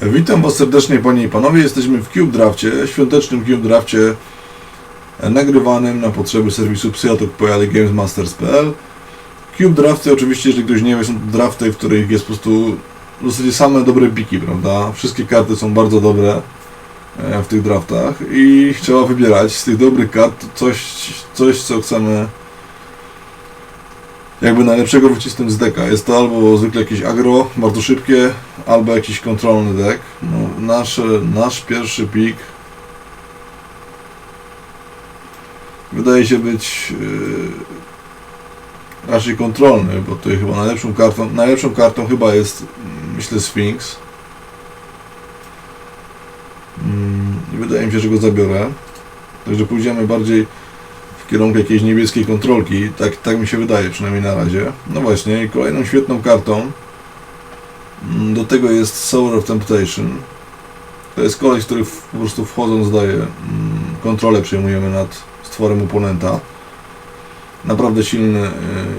Witam Was serdecznie Panie i Panowie. Jesteśmy w Cube Drafcie, świątecznym Cube Drafcie e, nagrywanym na potrzeby serwisu psyatok.pl i gamesmasters.pl. Cube Drafty oczywiście, jeżeli ktoś nie wie, są to drafty, w których jest po prostu w zasadzie same dobre piki, prawda? Wszystkie karty są bardzo dobre e, w tych draftach i trzeba wybierać z tych dobrych kart coś, coś co chcemy jakby najlepszego wycisnąć z deka. Jest to albo zwykle jakieś agro, bardzo szybkie, albo jakiś kontrolny deck. No, nasz, nasz pierwszy pik wydaje się być yy, raczej kontrolny, bo tutaj chyba najlepszą kartą, najlepszą kartą chyba jest, mm, myślę, Sphinx. Mm, I wydaje mi się, że go zabiorę. Także pójdziemy bardziej kierunku jakiejś niebieskiej kontrolki, tak, tak mi się wydaje, przynajmniej na razie. No właśnie, kolejną świetną kartą do tego jest Sour of Temptation. To jest koleś, który po prostu wchodząc daje mm, kontrolę, przejmujemy nad stworem oponenta. Naprawdę silny,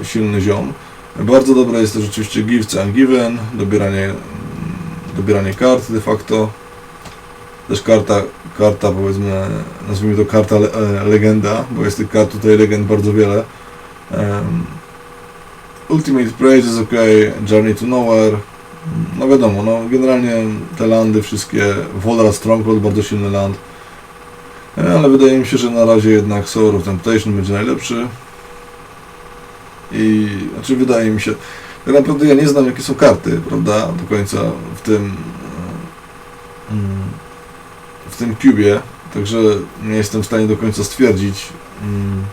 y, silny ziom. Bardzo dobre jest też oczywiście Gifts Ungiven, dobieranie, mm, dobieranie kart de facto. Też karta, karta powiedzmy, nazwijmy to karta le, e, legenda, bo jest tych kart tutaj legend bardzo wiele. Um, Ultimate Praise jest ok, Journey to Nowhere. No wiadomo, no generalnie te landy wszystkie, Volra Stronghold, bardzo silny land. E, Ale wydaje mi się, że na razie jednak Sour of Temptation będzie najlepszy. I znaczy wydaje mi się, tak naprawdę ja nie znam jakie są karty, prawda, do końca w tym e, mm, w tym cubie, także nie jestem w stanie do końca stwierdzić mm,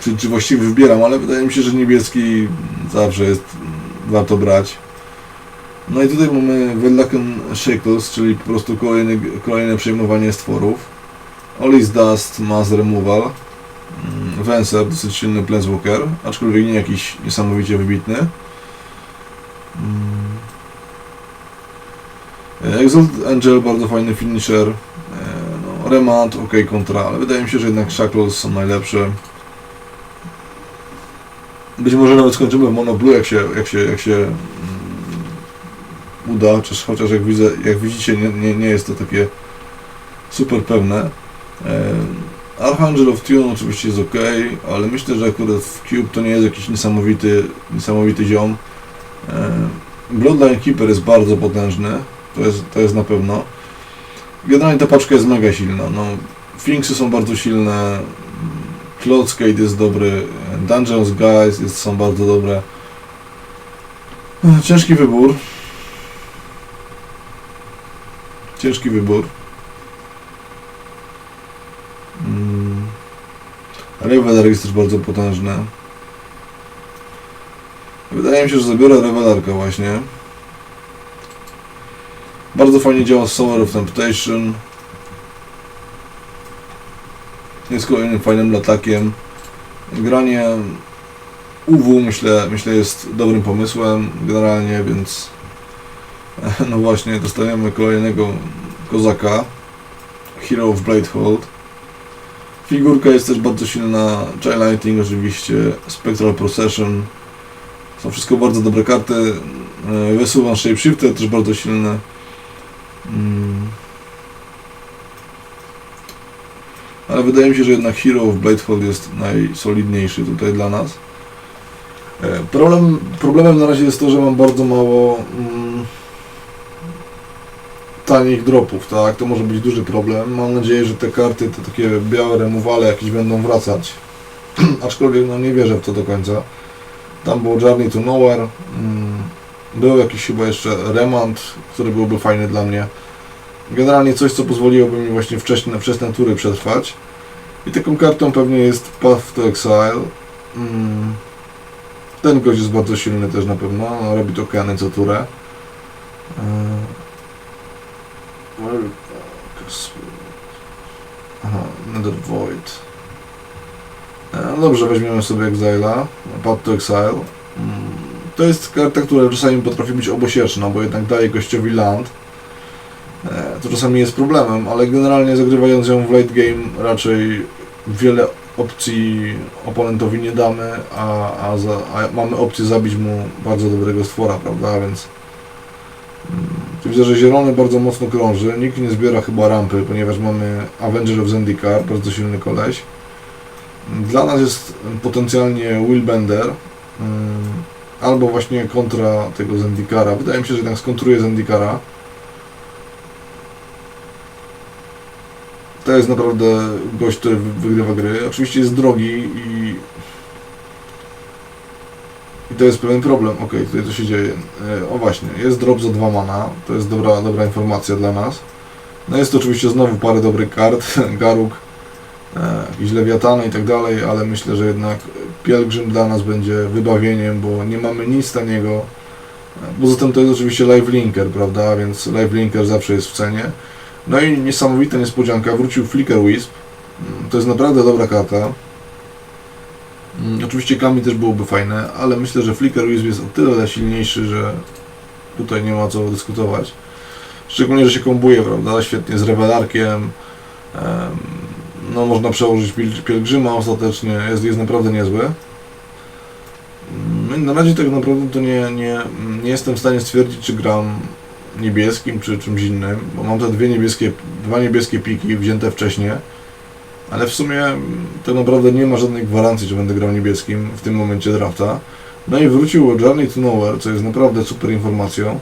czy, czy właściwie wybieram, ale wydaje mi się, że niebieski zawsze jest mm, warto brać. No i tutaj mamy Vellaken Shackles, czyli po prostu kolejny, kolejne przejmowanie stworów. Olis Dust Mass Removal. Mm, Venser, dosyć silny Planeswalker, aczkolwiek nie jakiś niesamowicie wybitny. Mm. Exalt Angel, bardzo fajny finisher. E, No, Remount, ok, kontra, ale wydaje mi się, że jednak Shackles są najlepsze. Być może nawet skończymy w Mono Blue, jak się, jak się, jak się mm, uda, chociaż, jak, widzę, jak widzicie, nie, nie, nie jest to takie super pewne. E, Archangel of Tune oczywiście jest ok, ale myślę, że akurat w Cube to nie jest jakiś niesamowity, niesamowity ziom. E, Bloodline Keeper jest bardzo potężny, to jest, to jest na pewno. Generalnie ta paczka jest mega silna. No, Finksy są bardzo silne, Cloudskate jest dobry, Dungeons Guys jest, są bardzo dobre. Ciężki wybór. Ciężki wybór. Mm. Jest też bardzo potężny. Wydaje mi się, że zabiorę Revelerkę właśnie. Bardzo fajnie działa Solar of Temptation. Jest kolejnym fajnym latakiem. Granie UW myślę, myślę jest dobrym pomysłem generalnie, więc no właśnie dostajemy kolejnego kozaka Hero of Bladehold. Figurka jest też bardzo silna, Lighting oczywiście, Spectral Procession. Są wszystko bardzo dobre karty. E, Wysuwam Shapeshifter też bardzo silne. Mm. Ale wydaje mi się, że jednak Hero of Bladehold jest najsolidniejszy tutaj dla nas. E, Problem, problemem na razie jest to, że mam bardzo mało mm, tanich dropów, tak? To może być duży problem. Mam nadzieję, że te karty, te takie białe removale jakieś będą wracać. Aczkolwiek no nie wierzę w to do końca. Tam było Journey to Nowhere. Mm, był jakiś chyba jeszcze remont, który byłby fajny dla mnie. Generalnie coś, co pozwoliłoby mi właśnie wcześne, wczesne tury przetrwać. I taką kartą pewnie jest Path to Exile. Mm. Ten gość jest bardzo silny też na pewno. No, robi to kany co turę. Eee, Aha, Nether Void. E, Dobrze, weźmiemy sobie Exile'a. Path to Exile. Mm. To jest karta, która czasami potrafi być obosieczna, bo jednak daje gościowi land. E, To czasami jest problemem, ale generalnie zagrywając ją w late game raczej wiele opcji oponentowi nie damy, a, a, za, a mamy opcję zabić mu bardzo dobrego stwora, prawda, więc Tu widzę, że zielony bardzo mocno krąży. Nikt nie zbiera chyba rampy, ponieważ mamy Avenger of Zendikar, bardzo silny koleś. Dla nas jest potencjalnie Willbender. mm, Albo właśnie kontra tego Zendikara. Wydaje mi się, że jednak skontruje Zendikara. To jest naprawdę gość, który wy- wygrywa gry. Oczywiście jest drogi i i to jest pewien problem. Ok, tutaj to się dzieje. E, O właśnie, jest drop za dwa mana. To jest dobra, dobra informacja dla nas. No jest to oczywiście znowu parę dobrych kart. Garuk, jakiś lewiatany i tak dalej, ale myślę, że jednak pielgrzym dla nas będzie wybawieniem, bo nie mamy nic taniego. E, Poza tym to jest oczywiście live linker, prawda? Więc live linker zawsze jest w cenie. No i niesamowita niespodzianka, wrócił Flicker Wisp. Mm, To jest naprawdę dobra karta. Mm, Oczywiście Kami też byłoby fajne, ale myślę, że Flicker Wisp jest o tyle silniejszy, że tutaj nie ma co dyskutować. Szczególnie, że się kombuje, prawda? Świetnie z rewelarkiem. Em, No, można przełożyć pielgrzyma ostatecznie, jest, jest naprawdę niezły. Mm, Na razie tak naprawdę to nie, nie, nie jestem w stanie stwierdzić, czy gram niebieskim, czy czymś innym, bo mam te dwie niebieskie, dwa niebieskie piki wzięte wcześniej. Ale w sumie tak naprawdę nie ma żadnej gwarancji, że będę grał niebieskim w tym momencie drafta. No i wrócił Journey to Nowhere, co jest naprawdę super informacją.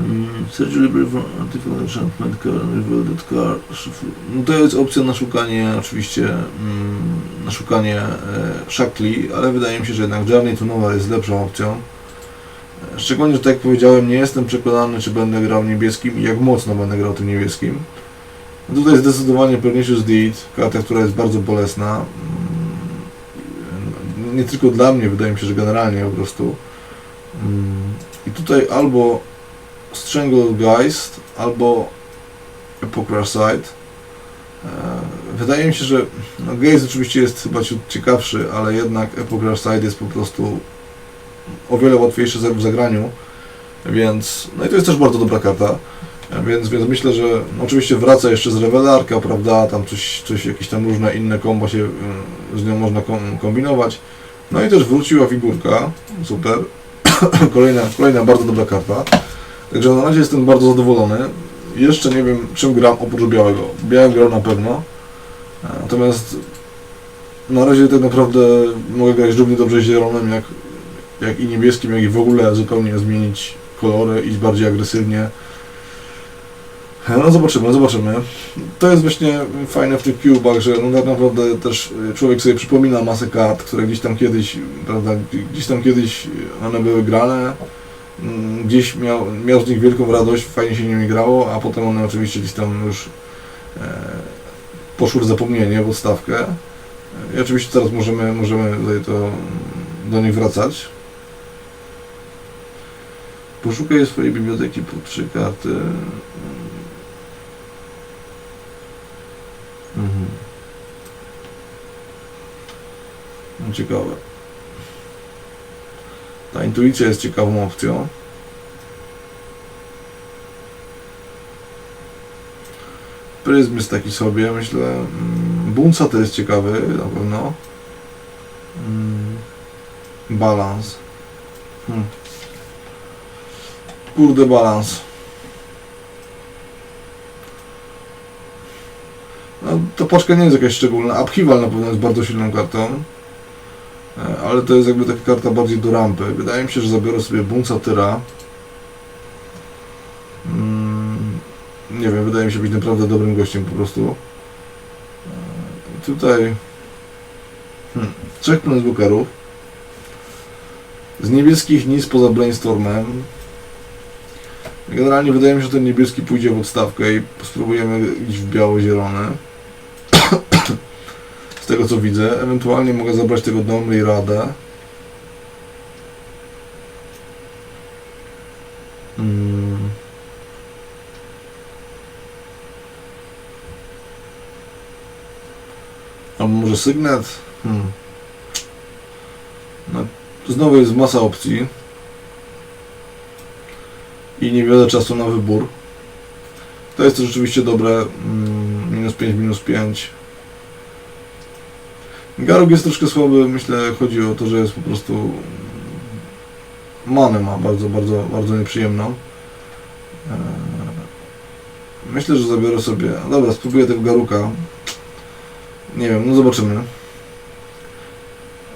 Mm. No to jest opcja na szukanie, oczywiście, mm, na szukanie e, szakli, ale wydaje mi się, że jednak Journey to Nowhere jest lepszą opcją. E, Szczególnie, że tak jak powiedziałem, nie jestem przekonany, czy będę grał niebieskim i jak mocno będę grał tym niebieskim. No Tutaj zdecydowanie Pernicious Deed, karta, która jest bardzo bolesna. Mm, Nie tylko dla mnie, wydaje mi się, że generalnie po prostu. I tutaj albo Stranglegeist, albo Epocrar Side. E, Wydaje mi się, że no, Geist oczywiście jest chyba ciut ciekawszy, ale jednak Epocrar Side jest po prostu o wiele łatwiejszy w zagraniu, więc no i to jest też bardzo dobra karta. Więc, więc myślę, że no oczywiście wraca jeszcze z rewelarka, prawda, tam coś, coś jakieś tam różne inne kombo się y, z nią można kom, kombinować. No i też wróciła figurka, super. kolejna, kolejna bardzo dobra karta. Także na razie jestem bardzo zadowolony. Jeszcze nie wiem czym gram oprócz białego. Białym gram na pewno. E, Natomiast na razie tak naprawdę mogę grać równie dobrze zielonym jak, jak i niebieskim, jak i w ogóle zupełnie zmienić kolory, iść bardziej agresywnie. No zobaczymy, zobaczymy. To jest właśnie fajne w tych cubach, że no tak naprawdę też człowiek sobie przypomina masę kart, które gdzieś tam kiedyś, prawda, gdzieś tam kiedyś one były grane, gdzieś miał, miał z nich wielką radość, fajnie się nimi grało, a potem one oczywiście gdzieś tam już e, poszły w zapomnienie, w odstawkę. I oczywiście teraz możemy, możemy tutaj to do nich wracać. Poszukaj swojej biblioteki po trzy karty. Mhm. No ciekawe. Ta intuicja jest ciekawą opcją. Pryzm jest taki sobie, myślę. Mm, Bunca to jest ciekawy, na pewno. Mm, Balans. Hmm. Kurde, balans. No, to nie jest jakaś szczególna. Upheaval na pewno jest bardzo silną kartą. Ale to jest jakby taka karta bardziej do rampy. Wydaje mi się, że zabiorę sobie Bunca Tyra. Mm, nie wiem, wydaje mi się być naprawdę dobrym gościem po prostu. Tutaj hmm, trzech planesbookerów. Z niebieskich nic poza Brainstormem. Generalnie wydaje mi się, że ten niebieski pójdzie w odstawkę i spróbujemy iść w biało-zielone. Z tego co widzę. Ewentualnie mogę zabrać tego Domry Radę. Mm. A może Sygnet? Hmm. No, znowu jest masa opcji. I niewiele czasu na wybór. To jest też rzeczywiście dobre. Mm, minus 5, minus 5. Garuk jest troszkę słaby, myślę, chodzi o to, że jest po prostu manę ma bardzo, bardzo, bardzo nieprzyjemną. Myślę, że zabiorę sobie. Dobra, spróbuję tego garuka. Nie wiem, no zobaczymy.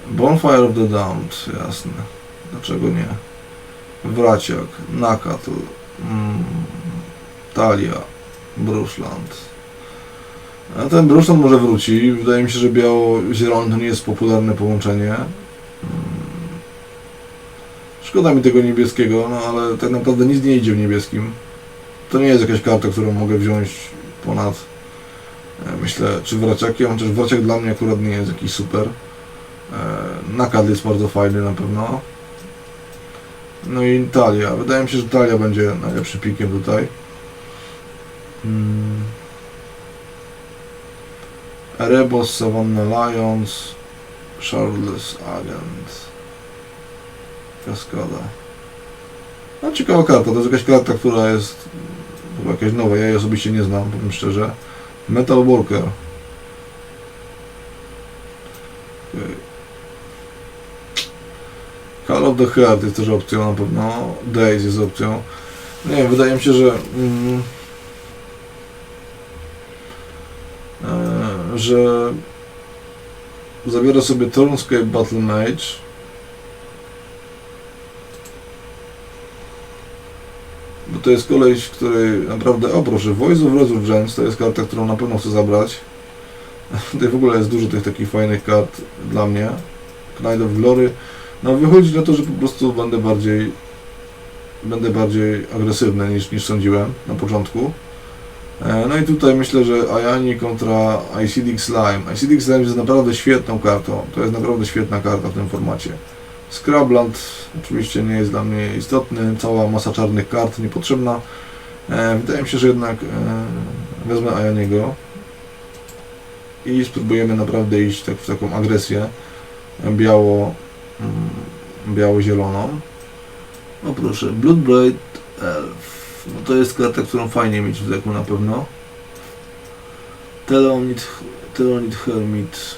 Bonfire of the Damned, jasne. Dlaczego nie? Wraciak, Nakatl, mm, Talia, Bruszland. A ten Bruszland może wróci. Wydaje mi się, że biało-zielony to nie jest popularne połączenie. Mm. Szkoda mi tego niebieskiego, no ale tak naprawdę nic nie idzie w niebieskim. To nie jest jakaś karta, którą mogę wziąć ponad, e, myślę, czy wraciakiem, chociaż wraciak dla mnie akurat nie jest jakiś super. E, Nakad jest bardzo fajny na pewno. No i Talia. Wydaje mi się, że Talia będzie najlepszym pikiem tutaj. Mm. Erebos, Savannah Lions, Charles Agent, Kaskada. No ciekawa karta, to jest jakaś karta, która jest chyba jakaś nowa, ja jej osobiście nie znam, powiem szczerze. Metal Walker. Okej. Call of the Heart jest też opcją na pewno. Days jest opcją. Nie wiem, wydaje mi się, że mm, że zabiorę sobie Turnscape Battle Mage bo to jest koleś, który naprawdę, o proszę, Voice of Resurgence to jest karta, którą na pewno chcę zabrać. Tutaj w ogóle jest dużo tych takich fajnych kart dla mnie. Knight of Glory. No wychodzi na to, że po prostu będę bardziej będę bardziej agresywny niż, niż sądziłem na początku. E, No i tutaj myślę, że Ayani kontra ICD Slime. ICD Slime jest naprawdę świetną kartą. To jest naprawdę świetna karta w tym formacie. Scrabland oczywiście nie jest dla mnie istotny, cała masa czarnych kart niepotrzebna. E, wydaje mi się, że jednak e, wezmę Ayaniego i spróbujemy naprawdę iść tak w taką agresję biało, mm, biało-zieloną. O proszę, Bloodbraid Elf. No to jest karta, którą fajnie mieć w deku na pewno. Telonit, Telonit Hermit.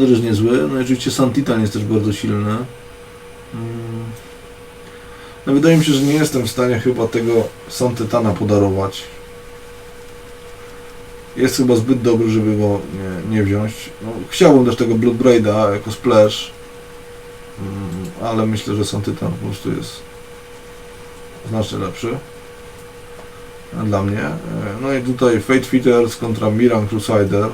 Też jest niezły. No i oczywiście Sun Titan jest też bardzo silny. Mm. No wydaje mi się, że nie jestem w stanie chyba tego Sun Titana podarować. Jest chyba zbyt dobry, żeby go nie, nie wziąć. No, chciałbym też tego Blood Braida jako splash. Mm, ale myślę, że Sun po prostu jest znacznie lepszy dla mnie. E, No i tutaj Fate Fitters kontra Miran Crusader.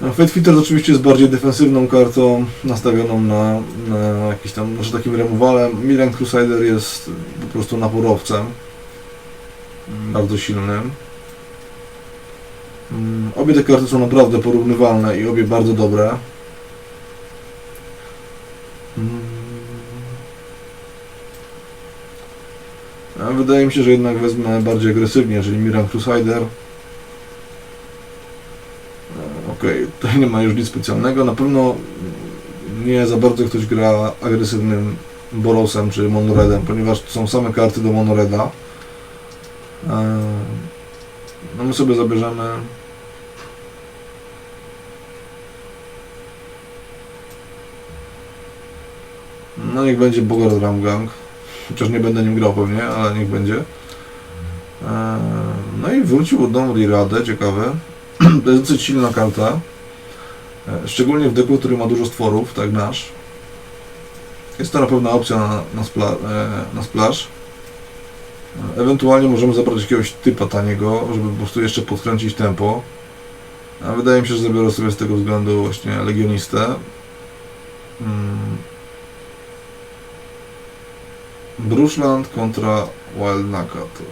No, Fate Fitters oczywiście jest bardziej defensywną kartą, nastawioną na, na jakiś tam, może takim removalem. Miran Crusader jest po prostu naporowcem, mm, bardzo silnym. Mm, Obie te karty są naprawdę porównywalne i obie bardzo dobre. Wydaje mi się, że jednak wezmę bardziej agresywnie, czyli Miran Crusader. E, Okej, tutaj nie ma już nic specjalnego. Na pewno nie za bardzo ktoś gra agresywnym Bolosem czy Monoredem, ponieważ to są same karty do Monoreda. E, No my sobie zabierzemy No niech będzie Bogart Ramgang. Chociaż nie będę nim grał pewnie, ale niech będzie. Eee, No i wrócił od domu Radę, ciekawe. To jest dosyć silna karta. E, Szczególnie w deku, który ma dużo stworów, tak nasz. Jest to na pewno opcja na, na, e, splash. E, Ewentualnie możemy zabrać jakiegoś typa taniego, żeby po prostu jeszcze podkręcić tempo. A wydaje mi się, że zabiorę sobie z tego względu właśnie Legionistę. Mm. Bruszland kontra Wild Nakat.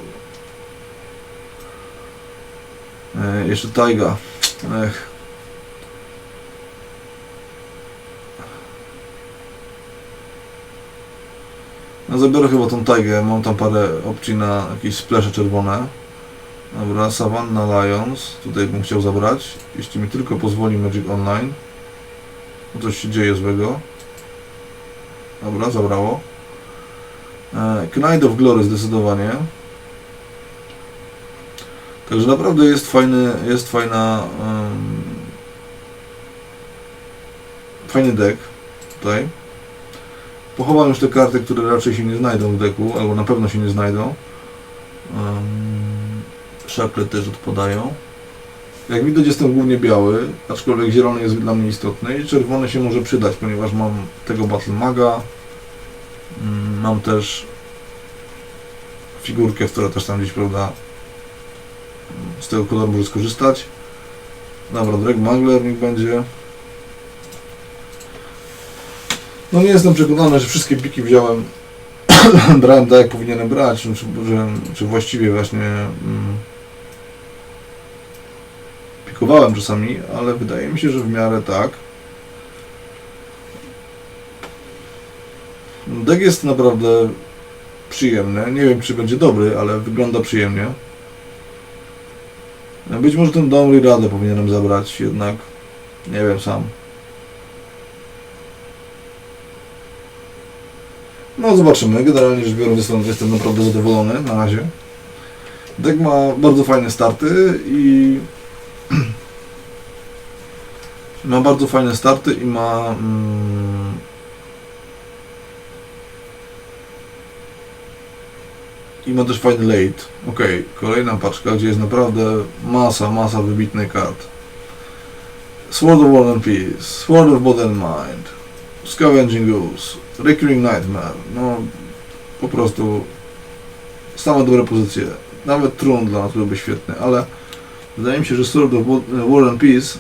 E, jeszcze Taiga. Ech. No zabiorę chyba tą Taigę, mam tam parę opcji na jakieś splesze czerwone. Dobra, Savannah Lions, tutaj bym chciał zabrać, jeśli mi tylko pozwoli Magic Online. Bo Coś się dzieje złego. Dobra, zabrało. E, Knight of Glory zdecydowanie. Także naprawdę jest fajny, jest fajna em, fajny deck tutaj. Pochowam już te karty, które raczej się nie znajdą w deku, albo na pewno się nie znajdą. Um, szakle też odpadają. Jak widać jestem głównie biały, aczkolwiek zielony jest dla mnie istotny i czerwony się może przydać, ponieważ mam tego Battle Maga. Mm, Mam też figurkę, która też tam gdzieś, prawda, z tego koloru może skorzystać. Dobra, Drag Mangler niech będzie. No nie jestem przekonany, że wszystkie piki wziąłem, brałem tak jak powinienem brać, czy, że, czy właściwie właśnie mm, pikowałem czasami, ale wydaje mi się, że w miarę tak. Deck jest naprawdę przyjemny. Nie wiem, czy będzie dobry, ale wygląda przyjemnie. Być może ten Domri Radę powinienem zabrać, jednak nie wiem sam. No zobaczymy. Generalnie rzecz biorąc jestem naprawdę zadowolony na razie. Deck ma bardzo fajne starty i ma bardzo fajne starty i ma mm, i ma też fajny late. Ok, kolejna paczka, gdzie jest naprawdę masa, masa wybitnych kart. Sword of War and Peace, Sword of Body and Mind, Scavenging Goose, Recurring Nightmare, no po prostu same dobre pozycje. Nawet Trun dla nas byłby świetny, ale wydaje mi się, że Sword of War and Peace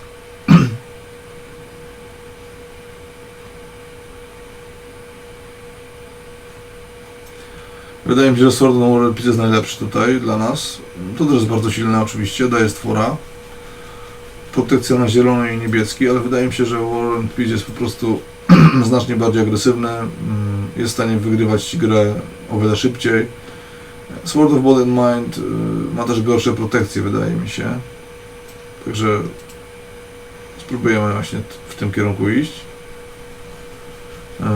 Wydaje mi się, że Sword of War jest najlepszy tutaj dla nas. To też jest bardzo silne oczywiście, daje stwora. Protekcja na zielony i niebieski, ale wydaje mi się, że War Peace jest po prostu znacznie bardziej agresywny, mm, jest w stanie wygrywać grę o wiele szybciej. Sword of Body and Mind y, ma też gorsze protekcje, wydaje mi się. Także spróbujemy właśnie w tym kierunku iść. E,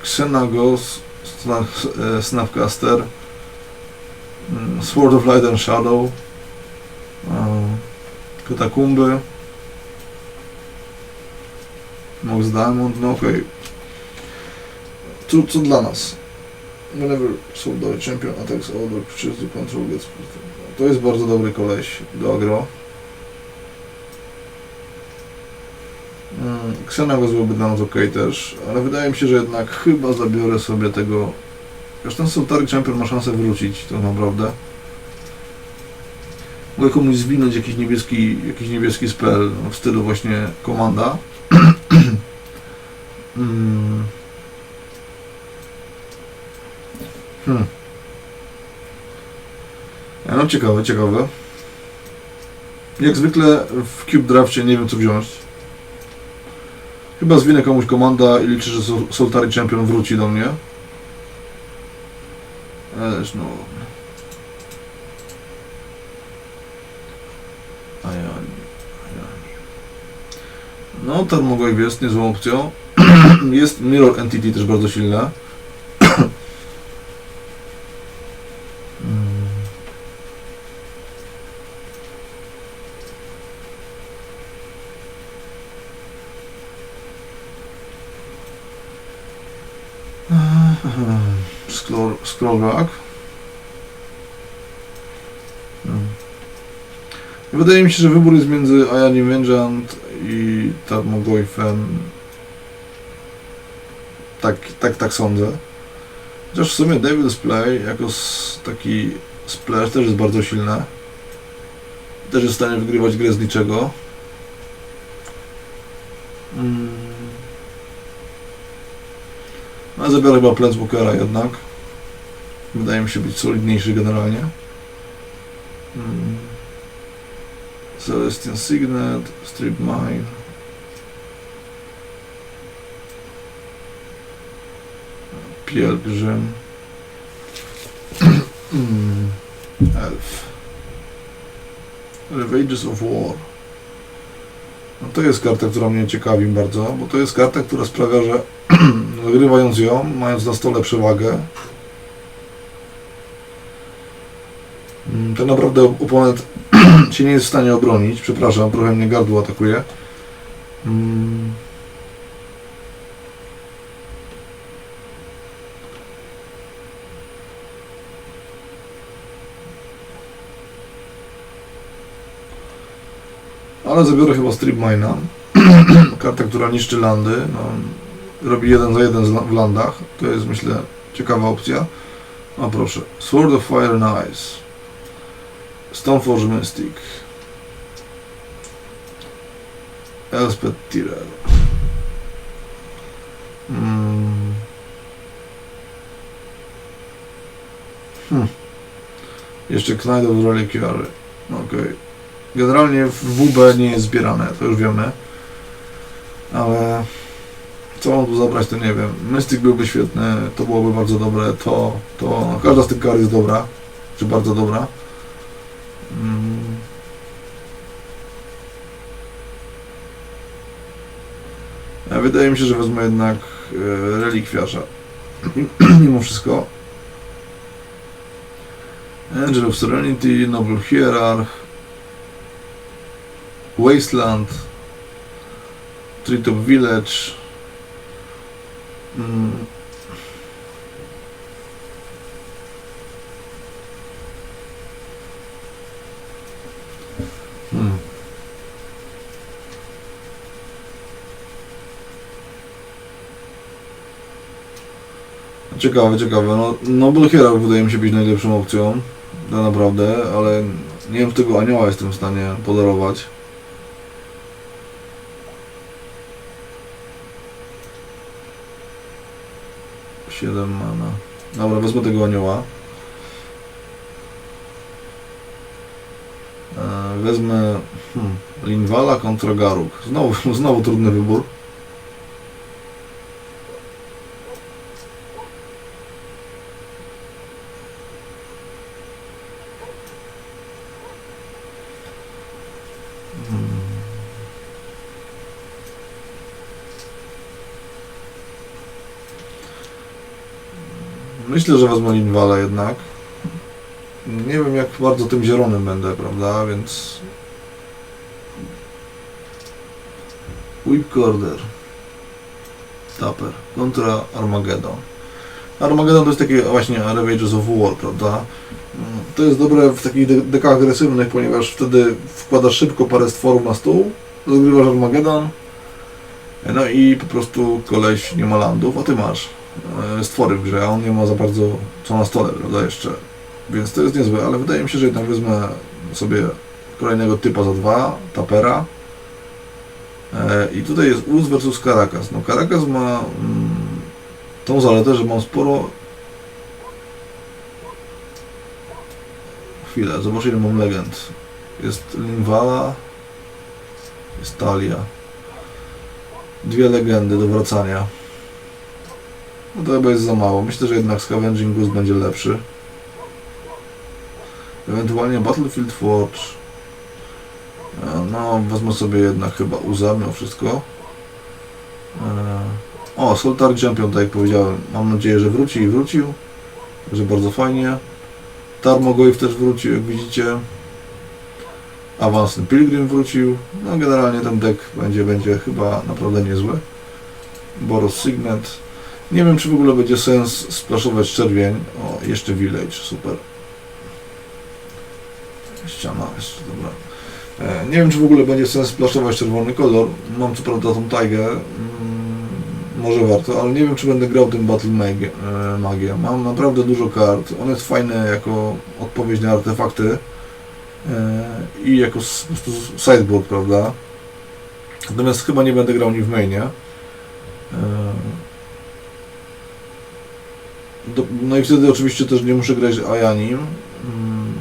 Xenagos, Snapcaster, mm, Sword of Light and Shadow, e, Katakumby, Mox Diamond, no okej. Co, co dla nas? Whenever Soldary Champion attacks other creatures to control gets To jest bardzo dobry koleś do agro. Xenagos byłby dla nas ok też, ale wydaje mi się, że jednak chyba zabiorę sobie tego... Już ten Soldary Champion ma szansę wrócić, to naprawdę. Mogę komuś zwinąć jakiś niebieski, jakiś niebieski spell w stylu właśnie komanda. Mm. Hmm. Ja, No ciekawe, ciekawe. Jak zwykle w Cube Drafcie nie wiem co wziąć. Chyba zwinę komuś komanda i liczę, że Sol- Soltari Champion wróci do mnie. Ależ no... A ja... a ja... No, jest niezłą opcją. jest Mirror Entity też bardzo silne. Scroll, scroll. Hmm. Wydaje mi się, że wybór jest między Ayani Vengeant i Tarmogoyfem. Tak, tak, tak sądzę. Chociaż w sumie Devil's Play jako taki splash też jest bardzo silne. Też jest w stanie wygrywać grę z niczego. Mm. No, ale zabiorę chyba Planeswalkera jednak. Wydaje mi się być solidniejszy generalnie. Mm. Celestian Signet, Strip Mine. Pielgrzym. Mm. Elf. Ravages of War. No to jest karta, która mnie ciekawi bardzo, bo to jest karta, która sprawia, że wygrywając ją, mając na stole przewagę, mm, tak naprawdę oponent się nie jest w stanie obronić. Przepraszam, trochę mnie gardło atakuje. Ale zabiorę chyba Strip Mine'a. Karta, która niszczy landy. No, robi jeden za jeden w landach. To jest myślę ciekawa opcja. A proszę. Sword of Fire and Ice. Stoneforge Mystic. Elspeth Tyrell. Mm. Hmm. Jeszcze Knight of Reliquary. Okej. Generalnie w WB nie jest zbierane, to już wiemy. Ale co mam tu zabrać, to nie wiem. Mystic byłby świetny, to byłoby bardzo dobre. To, to, każda z tych kart jest dobra, czy bardzo dobra. Mm. A Wydaje mi się, że wezmę jednak e, relikwiarza. Mimo wszystko. Angel of Serenity, Noble Hierarch, Wasteland, Treetop Village. Mm. Hmm. Ciekawe, ciekawe. No, Noble Hierarch wydaje mi się być najlepszą opcją. Tak naprawdę, ale nie wiem, czy tego anioła jestem w stanie podarować. Siedem mana. Dobra, wezmę tego anioła. E, Wezmę hmm, Linwala kontra Garuk. Znowu, znowu trudny wybór. Myślę, że wezmę Linwala jednak. Nie wiem jak bardzo tym zielonym będę, prawda, więc... Whipcorder. Tapper kontra Armageddon. Armageddon to jest takie właśnie Ravages of War, prawda? To jest dobre w takich de- dekach agresywnych, ponieważ wtedy wkładasz szybko parę stworów na stół, rozgrywasz Armageddon, no i po prostu koleś nie ma landów, a ty masz stwory w grze, a on nie ma za bardzo co na stole, prawda, jeszcze. Więc to jest niezłe, ale wydaje mi się, że jednak wezmę sobie kolejnego typa za dwa, tapera. E, I tutaj jest Uz versus Caracas. No Caracas ma mm, tą zaletę, że mam sporo... Chwilę, zobaczę ile mam legend. Jest Linvala, jest Talia. Dwie legendy do wracania. No to chyba jest za mało. Myślę, że jednak Scavenging Goose będzie lepszy. Ewentualnie Battlefield Forge. E, No, wezmę sobie jednak chyba Uza mimo wszystko. E, O, Soltar Champion, tak jak powiedziałem. Mam nadzieję, że wróci i wrócił. Także bardzo fajnie. Tarmogoyf też wrócił, jak widzicie. Awansny Pilgrim wrócił. No, generalnie ten deck będzie, będzie chyba naprawdę niezły. Boros Signet. Nie wiem, czy w ogóle będzie sens splaszować czerwień. O, jeszcze Village, super. Ściana jeszcze, dobra. E, nie wiem, czy w ogóle będzie sens splaszować czerwony kolor. Mam co prawda tą tajgę. Mm, może warto, ale nie wiem, czy będę grał tym Battle e, Magię. Mam naprawdę dużo kart. On jest fajny jako odpowiedź na artefakty. E, I jako sideboard, prawda? Natomiast chyba nie będę grał nim w mainie. Do, no i wtedy oczywiście też nie muszę grać Ayanim. Mm.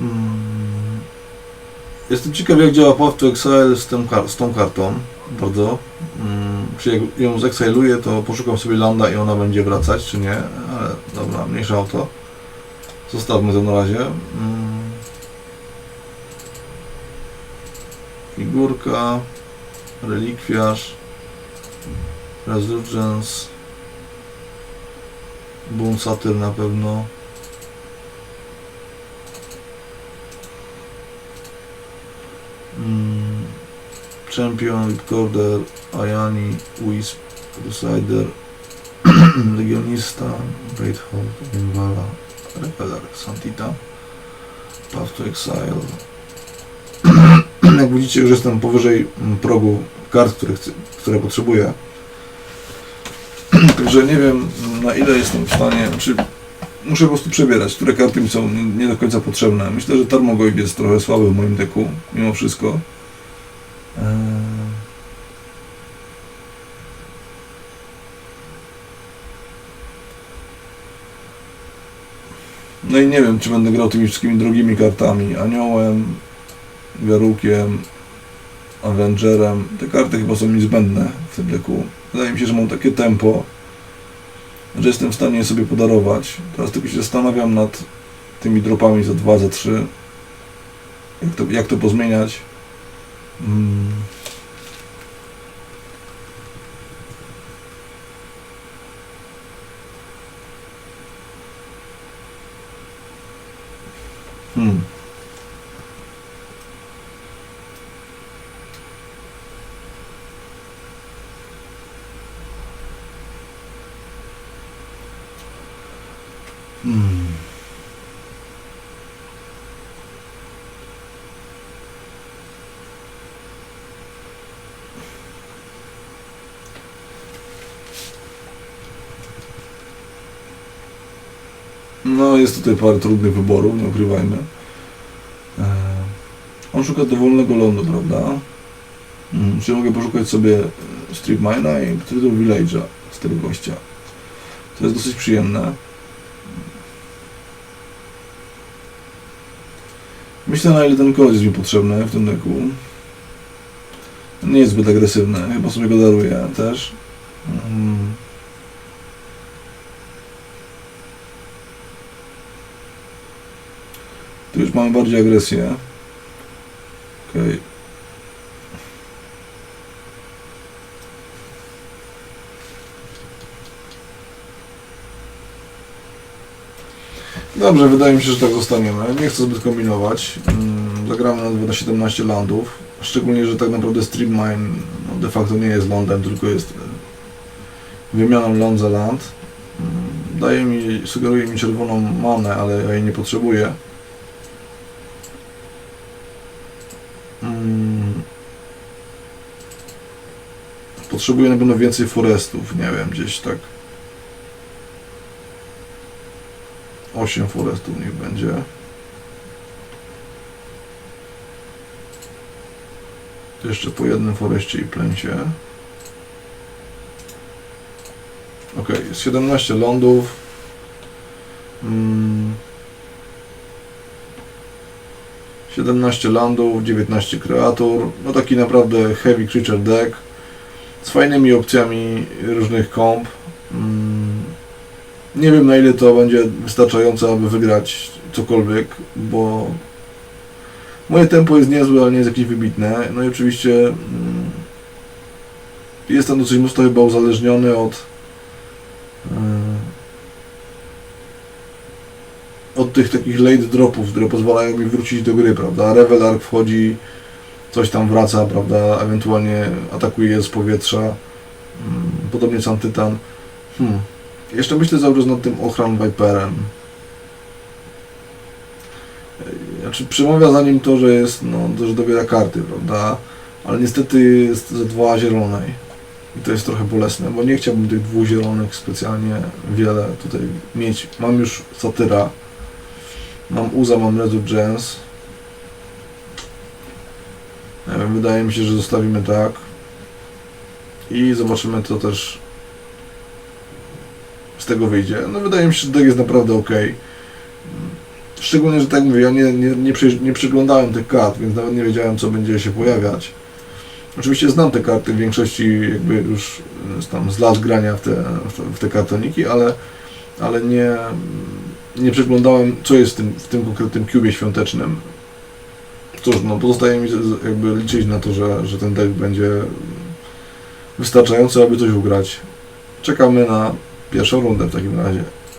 Mm. Jestem ciekaw jak działa Path to Exile z, tym z tą kartą. Bardzo. Mm. Czy jak ją zexiluję, to poszukam sobie landa i ona będzie wracać, czy nie. Dobra, mniejsza o to. Zostawmy to na razie. Mm. Figurka. Relikwiarz. Resurgence. Boom Satyr na pewno. Mm. Champion, Recorder, Ayani, Wisp, Crusader, Legionista, Greathold, Nimbala, Repeller, Santita, Path to Exile. Jak widzicie, już jestem powyżej progu kart, które, które potrzebuję. Także nie wiem, na ile jestem w stanie, czy muszę po prostu przebierać, które karty mi są nie- nie do końca potrzebne. Myślę, że Tarmogoid jest trochę słaby w moim deku, mimo wszystko. Eee. No i nie wiem, czy będę grał tymi wszystkimi drogimi kartami. Aniołem, Garukiem, Avengerem. Te karty chyba są niezbędne w tym deku. Wydaje mi się, że mam takie tempo, że jestem w stanie je sobie podarować. Teraz tylko się zastanawiam nad tymi dropami za 2, za 3. Jak to, jak to pozmieniać. Mm. Hmm. Hmm. No, jest tutaj parę trudnych wyborów, nie ukrywajmy. Eee, On szuka dowolnego lądu, prawda? Mm, Czy mogę poszukać sobie e, Strip Mina i Tytuł Village'a z tego gościa. To jest dosyć przyjemne. Myślę na ile ten kolor jest mi potrzebny w tym deku. Nie jest zbyt agresywny, chyba sobie go daruję też. Mm. Tu już mamy bardziej agresję. Okej. Dobrze, wydaje mi się, że tak zostaniemy. Nie chcę zbyt kombinować. Mm, Zagramy na 17 landów. Szczególnie, że tak naprawdę Stream Mine no, de facto nie jest lądem, tylko jest e, wymianą ląd za land. Mm, Daje mi, sugeruje mi czerwoną manę, ale ja jej nie potrzebuję. Potrzebuję na pewno więcej forestów, nie wiem, gdzieś tak 8 forestów niech będzie. Jeszcze po jednym foreście i plęcie. Ok, jest 17 lądów. Mm. 17 landów, 19 kreatur. No taki naprawdę heavy creature deck. Z fajnymi opcjami różnych komp. Mm. Nie wiem na ile to będzie wystarczające, aby wygrać cokolwiek, bo moje tempo jest niezłe, ale nie jest jakieś wybitne. No i oczywiście mm, jestem dosyć mocno chyba uzależniony od e, od tych takich late dropów, które pozwalają mi wrócić do gry, prawda? Revelar wchodzi, coś tam wraca, prawda? Ewentualnie atakuje z powietrza. Mm, Podobnie sam Tytan. Hmm. Jeszcze myślę cały czas nad tym Ochran Viperem. Znaczy przemawia za nim to, że jest, no, że dobiera karty, prawda? Ale niestety jest za dwa zielonej. I to jest trochę bolesne, bo nie chciałbym tych dwóch zielonych specjalnie wiele tutaj mieć. Mam już Satyra, mam Uza, mam. Nie wiem, wydaje mi się, że zostawimy tak. I zobaczymy co też z tego wyjdzie. No wydaje mi się, że deck jest naprawdę ok. Szczególnie, że tak mówię, ja nie, nie, nie, nie przyglądałem tych kart, więc nawet nie wiedziałem co będzie się pojawiać. Oczywiście znam te karty w większości jakby już z, tam z lat grania w te, w te kartoniki, ale, ale nie, nie przeglądałem co jest w tym, w tym konkretnym kubie świątecznym. Cóż, no pozostaje mi jakby liczyć na to, że, że ten deck będzie wystarczający, aby coś ugrać. Czekamy na pierwszą rundę w takim razie.